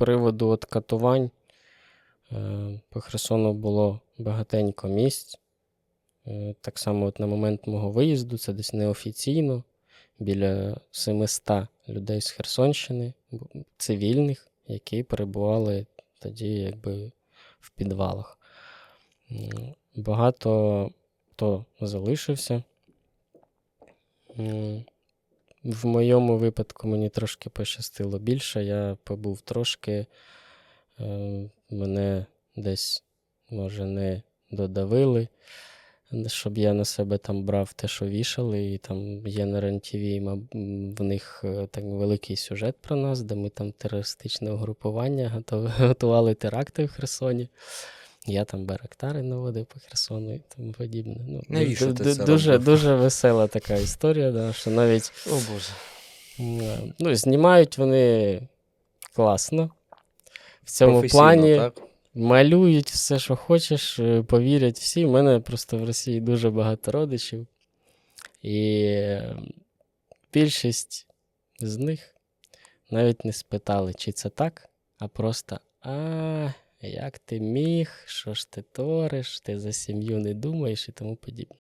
приводу от катувань, е, по Херсону було багатенько місць. Е, Так само, от на момент мого виїзду, це десь неофіційно, біля 700 людей з Херсонщини, цивільних, які перебували тоді якби в підвалах. Багато хто залишився. В моєму випадку мені трошки пощастило більше. Я побув трошки, е, мене десь, може, не додавили, щоб я на себе там брав те, що вішали, і там є на РЕН-ТВ, в них е, так великий сюжет про нас, де ми там терористичне угрупування готували теракти в Херсоні. Я там барактари наводив по Херсону і тому подібне. Ну, Навіщо ти це дуже, робив? дуже весела така історія, да, що навіть О Боже. е, ну, знімають вони класно. В цьому плані так? малюють все, що хочеш, е, повірять всі. У мене просто в Росії дуже багато родичів. І більшість з них навіть не спитали, чи це так, а просто а, як ти міг, що ж ти ториш, ти за сім'ю не думаєш і тому подібне.